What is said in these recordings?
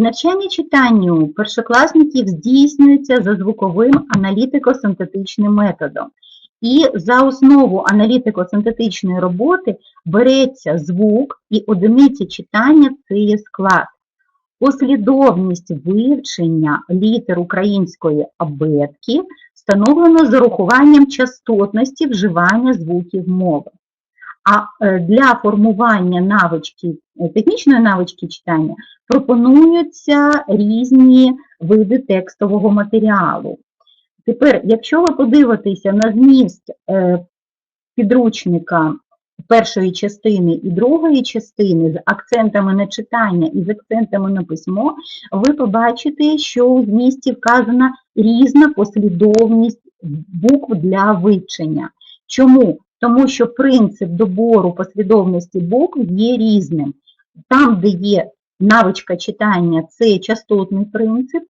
Навчання читанню першокласників здійснюється за звуковим аналітико-синтетичним методом. І за основу аналітико-синтетичної роботи береться звук і одиниці читання це є склад. Послідовність вивчення літер української абетки встановлено з урахуванням частотності вживання звуків мови. А е, для формування навички, е, технічної навички читання пропонуються різні види текстового матеріалу. Тепер, якщо ви подивитеся на зміст е, підручника першої частини і другої частини з акцентами на читання і з акцентами на письмо, ви побачите, що у змісті вказана різна послідовність букв для вивчення. Чому? Тому що принцип добору послідовності букв є різним. Там, де є навичка читання, це частотний принцип,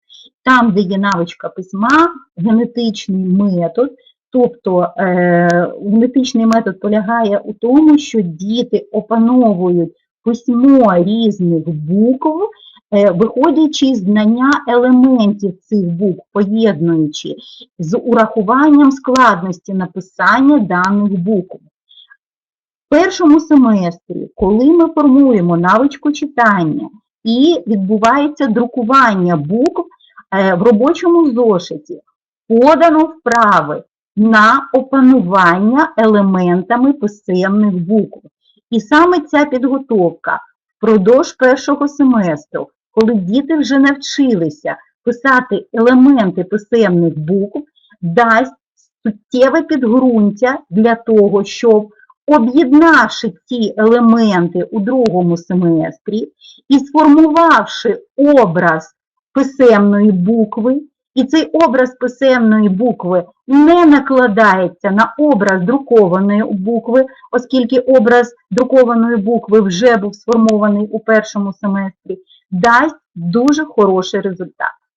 там, де є навичка письма, генетичний метод. Тобто е, генетичний метод полягає у тому, що діти опановують письмо різних букв, виходячи з знання елементів цих букв, поєднуючи з урахуванням складності написання даних букв. В першому семестрі, коли ми формуємо навичку читання і відбувається друкування букв е, в робочому зошиті, подано вправи на опанування елементами писемних букв. І саме ця підготовка впродовж першого семестру, коли діти вже навчилися писати елементи писемних букв, дасть суттєве підґрунтя для того, щоб, об'єднавши ці елементи у другому семестрі і сформувавши образ писемної букви, і цей образ писемної букви не накладається на образ друкованої букви, оскільки образ друкованої букви вже був сформований у першому семестрі, дасть дуже хороший результат.